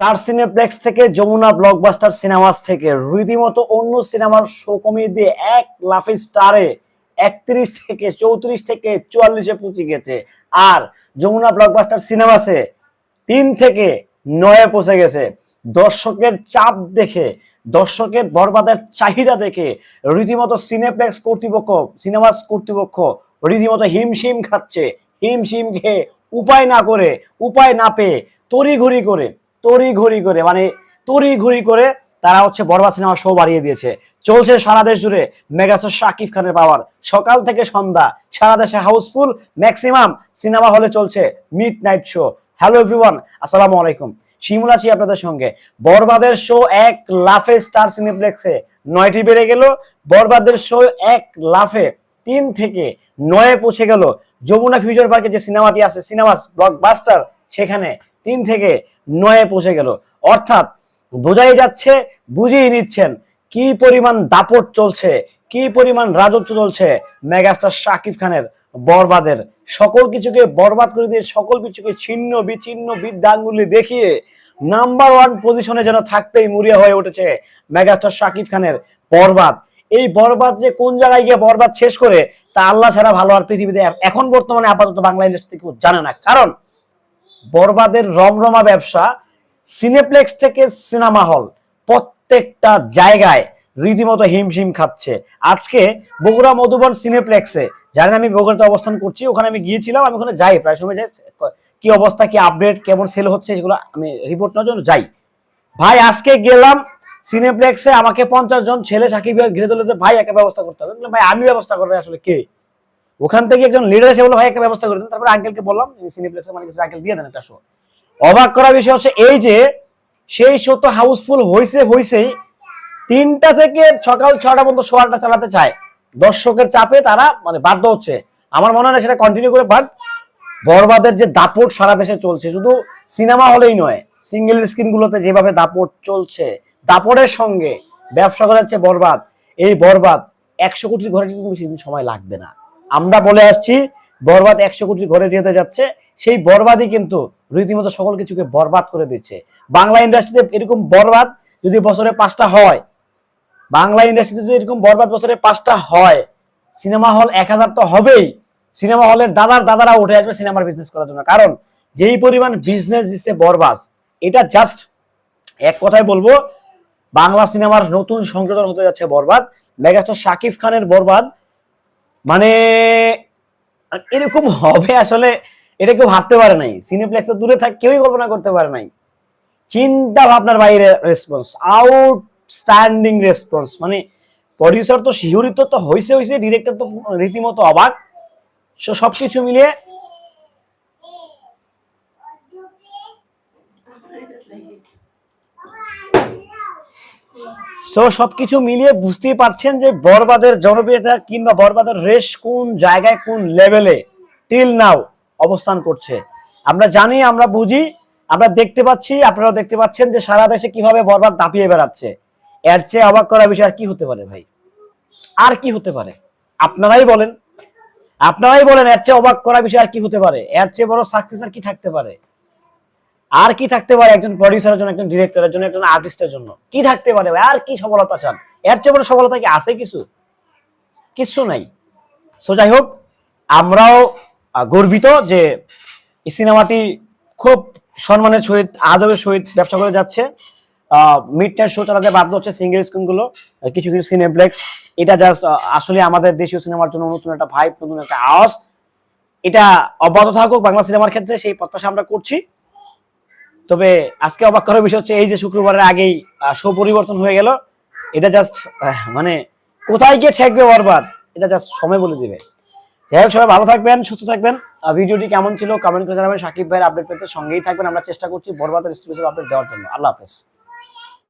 Star cineplex থেকে Jamuna blockbuster cinemas থেকে রীতিমতো অন্য সিনেমার শো কমিয়ে দিয়ে এক লাফে স্টারে একত্রিশ থেকে চৌত্রিশ থেকে চুয়াল্লিশে পৌঁছে গেছে। আর যমুনা ব্লকবাস্টার সিনেমাসে তিন থেকে নয়ে পৌঁছে গেছে। দর্শকের চাপ দেখে, দর্শকের বরবাদের চাহিদা দেখে রীতিমতো সিনেপ্লেক্স কর্তৃপক্ষ সিনেমাস কর্তৃপক্ষ রীতিমতো হিমশিম খাচ্ছে। হিমশিম খেয়ে উপায় না করে, উপায় না পেয়ে তড়িঘড়ি করে তড়িঘড়ি করে মানে তড়িঘড়ি করে তারা হচ্ছে বরবাদ সিনেমা শো বাড়িয়ে দিয়েছে। চলছে সারা দেশ জুড়ে মেগাস্টার শাকিব খানের পাওয়ার। সকাল থেকে সন্ধ্যা সারা দেশে হাউসফুল, ম্যাক্সিমাম সিনেমা হলে চলছে midnight show. Hello everyone, আসসালামু আলাইকুম। শিমুল আছি আপনাদের সঙ্গে। বরবাদের শো এক লাফে স্টার সিনেপ্লেক্সে নয়টি বেড়ে গেল। বরবাদের শো এক লাফে তিন থেকে নয়ে পৌঁছে গেল। যমুনা ফিউচার পার্কে যে সিনেমাটি আছে সিনেমা ব্লকবাস্টার সেখানে তিন থেকে নয়ে পৌঁছে গেল। অর্থাৎ বোঝাই যাচ্ছে, বুঝিয়ে নিচ্ছেন কি পরিমাণ দাপট চলছে, কি পরিমাণ রাজত্ব চলছে মেগাস্টার শাকিব খানের বরবাদের। সকল কিছুকে বরবাদ করে দিয়ে সকল কিছুকে ছিন্ন, বিচ্ছিন্ন বিদ্যাঙ্গুলি দেখিয়ে নাম্বার ওয়ান পজিশনে যেন থাকতেই মুড়িয়া হয়ে উঠেছে মেগাস্টার শাকিব খানের বরবাদ। এই বরবাদ যে কোন জায়গায় গিয়ে বরবাদ শেষ করে, তা আল্লাহ ছাড়া ভালো আর পৃথিবীতে এখন বর্তমানে আপাতত বাংলা ইন্ডাস্ট্রি কেউ জানে না। কারণ বরবাদের রমরমা ব্যবসা, সিনেপ্লেক্স থেকে সিনেমা হল, প্রত্যেকটা জায়গায় রীতিমতো হিমশিম খাচ্ছে। আজকে বগুড়া মধুবন সিনেপ্লেক্সে, জানেন আমি বগুড়াতে অবস্থান করছি, ওখানে আমি গিয়েছিলাম, আমি ওখানে যাই, প্রায় সময় যাই, কি অবস্থা, কি আপডেট কেমন সেল হচ্ছে সেগুলো আমি রিপোর্ট নেওয়ার জন্য যাই। ভাই, আজকে গেলাম সিনেপ্লেক্সে, আমাকে পঞ্চাশ জন ছেলে সাকিব ঘিরে তুলে ভাই, একটা ব্যবস্থা করতে হবে। ভাই, আমি ব্যবস্থা করব, আসলে কে? ওখান থেকে একজন লিডার এসে বলল, ভাই, একটা ব্যবস্থা করে দেন। তারপরে আঙ্কেলকে বললাম সিনেপ্লেক্সে মানে আঙ্কেল দিয়ে দেন একটা শো অবাক করার বিষয় হচ্ছে এই যে, সেই শো তো হাউসফুল হয়েছে হয়েছেই তিনটা থেকে সকাল ছটা পর্যন্ত শো চালাতে চায়। দর্শকের চাপে তারা মানে বাধ্য হচ্ছে। আমার মনে হয় সেটা কন্টিনিউ করে বাট বরবাদের যে দাপট সারা দেশে চলছে, শুধু সিনেমা হলেই নয় সিঙ্গেল স্ক্রিন গুলোতে যেভাবে দাপট চলছে, দাপটের সঙ্গে ব্যবসা করা হচ্ছে বরবাদ, এই বরবাদ একশো কোটির ঘরে যেতে বেশি সময় লাগবে না। আমরা বলে আসছি, বরবাদ একশো কোটির ঘরে যেতে যাচ্ছে, সেই বরবাদই কিন্তু রীতিমতো সকল কিছুকে বরবাদ করে দিচ্ছে। বাংলা ইন্ডাস্ট্রিতে এরকম বরবাদ যদি বছরে পাঁচটা হয়, বাংলা ইন্ডাস্ট্রিতে যদি এরকম বরবাদ বছরে পাঁচটা হয়, সিনেমা হল এক হাজার তো হবেই, সিনেমা হলের দাদার দাদারা উঠে আসবে সিনেমার বিজনেস করার জন্য। কারণ যেই পরিমাণ বিজনেস দিচ্ছে বরবাস এটা জাস্ট এক কথায় বলব, বাংলা সিনেমার নতুন সংযোজন হতে যাচ্ছে বরবাদ। মেগাস্টার শাকিব খানের বরবাদ মানে এরকম হবে আসলে, এটা কেউ ভাবতে পারে নাই। সিনেপ্লেক্সে দূরে থাক, কেউই কল্পনা করতে পারে নাই। চিন্তা ভাবনার বাইরে রেসপন্স আউটস্ট্যান্ডিং রেসপন্স মানে প্রডিউসার তো শিহরিত তো হয়েছে হয়েছে ডিরেক্টর তো রীতিমতো অবাক। সো সবকিছু মিলিয়ে সো সবকিছু মিলিয়ে বুঝতেই পারছেন যে বরবাদের জনপ্রিয়তা কিংবা বরবাদের রেশ কোন জায়গায়, কোন লেভেলে টিল নাও অবস্থান করছে। আমরা জানি, আমরা বুঝি, আমরা দেখতে পাচ্ছি আপনারা দেখতে পাচ্ছেন যে সারা দেশে কীভাবে বরবাদ দাপিয়ে বেড়াচ্ছে। এর চেয়ে অবাক করার বিষয়, আর কি হতে পারে ভাই? আর কি হতে পারে? আপনারাই বলেন। আপনারাই বলেন, এর চেয়ে অবাক করার বিষয়, আর কি হতে পারে? এর চেয়ে বড় সাকসেস আর কি থাকতে পারে? আর কি থাকতে পারে একজন প্রডিউসারের জন্য, একজন ডিরেক্টরের জন্য, একজন আর্টিস্টের জন্য? কি থাকতে পারে? আর কি সফলতা চান? এর চেয়ে বড় সফলতা কি আছে কিছু? কিছু নাই। সো যাই হোক, আমরাও গর্বিত যে এই সিনেমাটি খুব সম্মানের সহিত, আদবের সহিত ব্যবসা করে যাচ্ছে। মিড নাইট শো চালাতে বাধ্য হচ্ছে সিঙ্গেল স্ক্রিনগুলো কিছু কিছু সিনেপ্লেক্স এটা জাস্ট আসলে আমাদের দেশীয় সিনেমার জন্য নতুন একটা ভাইব নতুন একটা আওয়াজ। এটা অব্যাহত থাকুক বাংলা সিনেমার ক্ষেত্রে, সেই প্রত্যাশা আমরা করছি। তবে আজকে অবাক করার বিষয় হচ্ছে এই যে শুক্রবারের আগেই শো পরিবর্তন হয়ে গেল। এটা জাস্ট মানে কোথায় গিয়ে ঠেকবে বরবাদ এটা জাস্ট সময় বলে দিবে। যাই হোক, সবাই ভালো থাকবেন, সুস্থ থাকবেন। ভিডিওটি কেমন ছিল কমেন্ট করে জানাবেন। সাকিব ভাইয়ের আপডেট পেতে সঙ্গেই থাকবেন। আমরা চেষ্টা করছি বরবাদের স্পেশাল আপডেট দেওয়ার জন্য। আল্লাহ হাফেজ।